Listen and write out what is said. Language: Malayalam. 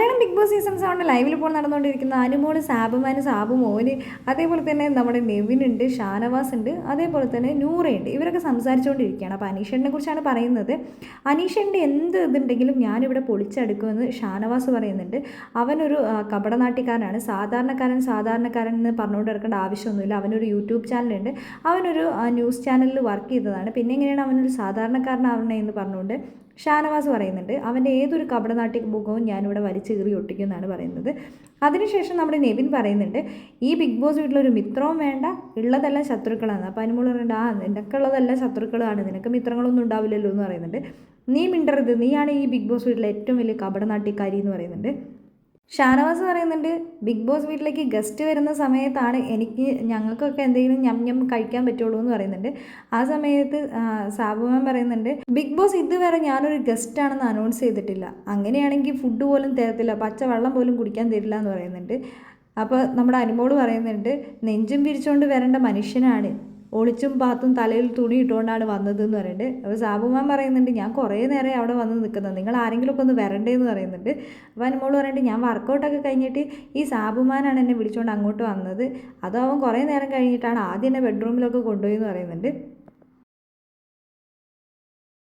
മലയാളം ബിഗ് ബോസ് സീസൺ സെവന്റെ ലൈവിൽ ഇപ്പോൾ നടന്നുകൊണ്ടിരിക്കുന്ന അനുമോൾ സാബുമാന് സാബു മോന് അതേപോലെ തന്നെ നമ്മുടെ നെവിൻ ഉണ്ട് ഷാനവാസ് ഉണ്ട് അതേപോലെ തന്നെ നൂറയുണ്ട്. ഇവരൊക്കെ സംസാരിച്ചുകൊണ്ടിരിക്കുകയാണ് അപ്പോൾ അനീഷനെ കുറിച്ചാണ് പറയുന്നത്. അനീഷന്റെ എന്ത് ഇതുണ്ടെങ്കിലും ഞാനിവിടെ പൊളിച്ചെടുക്കുമെന്ന് ഷാനവാസ് പറയുന്നുണ്ട്. അവനൊരു കപടനാട്ടിക്കാരനാണ് സാധാരണക്കാരൻ സാധാരണക്കാരൻ എന്ന് പറഞ്ഞുകൊണ്ട് എടുക്കേണ്ട ആവശ്യമൊന്നുമില്ല. അവനൊരു യൂട്യൂബ് ചാനലുണ്ട്. അവനൊരു ന്യൂസ് ചാനലിൽ വർക്ക് ചെയ്തതാണ്. പിന്നെ എങ്ങനെയാണ് അവനൊരു സാധാരണക്കാരനാവണേ എന്ന് പറഞ്ഞുകൊണ്ട് ഷാനവാസ് പറയുന്നുണ്ട്. അവന്റെ ഏതൊരു കപടനാട്ടി മുഖവും ഞാനിവിടെ വലിച്ചു കീറി ഒട്ടിക്കുമെന്നാണ് പറയുന്നത്. അതിനുശേഷം നമ്മുടെ നെവിൻ പറയുന്നുണ്ട് ഈ ബിഗ് ബോസ് വീട്ടിലൊരു മിത്രവും വേണ്ട ഉള്ളതെല്ലാം ശത്രുക്കളാണ്. അപ്പോൾ അനുമോൾ പറയുന്നുണ്ട് ആ നിനക്കുള്ളതെല്ലാം ശത്രുക്കളാണ്. നിനക്ക് മിത്രങ്ങളൊന്നും ഉണ്ടാവില്ലല്ലോ എന്ന് പറയുന്നുണ്ട്. നീ മിണ്ടരുത്. നീയാണ് ഈ ബിഗ് ബോസ് വീട്ടിലെ ഏറ്റവും വലിയ കപടനാട്ടിക്കാരി എന്ന് പറയുന്നുണ്ട്. ഷാനവാസ് പറയുന്നുണ്ട് ബിഗ് ബോസ് വീട്ടിലേക്ക് ഗസ്റ്റ് വരുന്ന സമയത്താണ് എനിക്ക് ഞങ്ങൾക്കൊക്കെ എന്തെങ്കിലും ഞം ഞം കഴിക്കാൻ പറ്റുള്ളൂ എന്ന് പറയുന്നുണ്ട്. ആ സമയത്ത് സാബുമാൻ പറയുന്നുണ്ട് ബിഗ് ബോസ് ഇതുവരെ ഞാനൊരു ഗസ്റ്റാണെന്ന് അനൗൺസ് ചെയ്തിട്ടില്ല. അങ്ങനെയാണെങ്കിൽ ഫുഡ് പോലും തരത്തില്ല പച്ചവെള്ളം പോലും കുടിക്കാൻ തരില്ല എന്ന് പറയുന്നുണ്ട്. അപ്പോൾ നമ്മുടെ അനുമോൾ പറയുന്നുണ്ട് നെഞ്ചും പിരിച്ചുകൊണ്ട് വരേണ്ട മനുഷ്യനാണ്. ഒളിച്ചും പാത്തും തലയിൽ തുണി ഇട്ടുകൊണ്ടാണ് വന്നത് എന്ന് പറയുന്നുണ്ട്. അപ്പോൾ സാബുമാൻ പറയുന്നുണ്ട് ഞാൻ കുറേ നേരം അവിടെ വന്ന് നിൽക്കുന്നത് നിങ്ങൾ ആരെങ്കിലുമൊക്കെ ഒന്ന് വരണ്ടേ എന്ന് പറയുന്നുണ്ട്. അപ്പോൾ അനുമോൾ പറയുന്നുണ്ട് ഞാൻ വർക്കൗട്ടൊക്കെ കഴിഞ്ഞിട്ട് ഈ സാബുമാനാണ് എന്നെ വിളിച്ചുകൊണ്ട് അങ്ങോട്ട് വന്നത്. അതോ അവൻ കുറേ നേരം കഴിഞ്ഞിട്ടാണ് ആദ്യം എന്നെ ബെഡ്റൂമിലൊക്കെ കൊണ്ടുപോയി എന്ന് പറയുന്നുണ്ട്.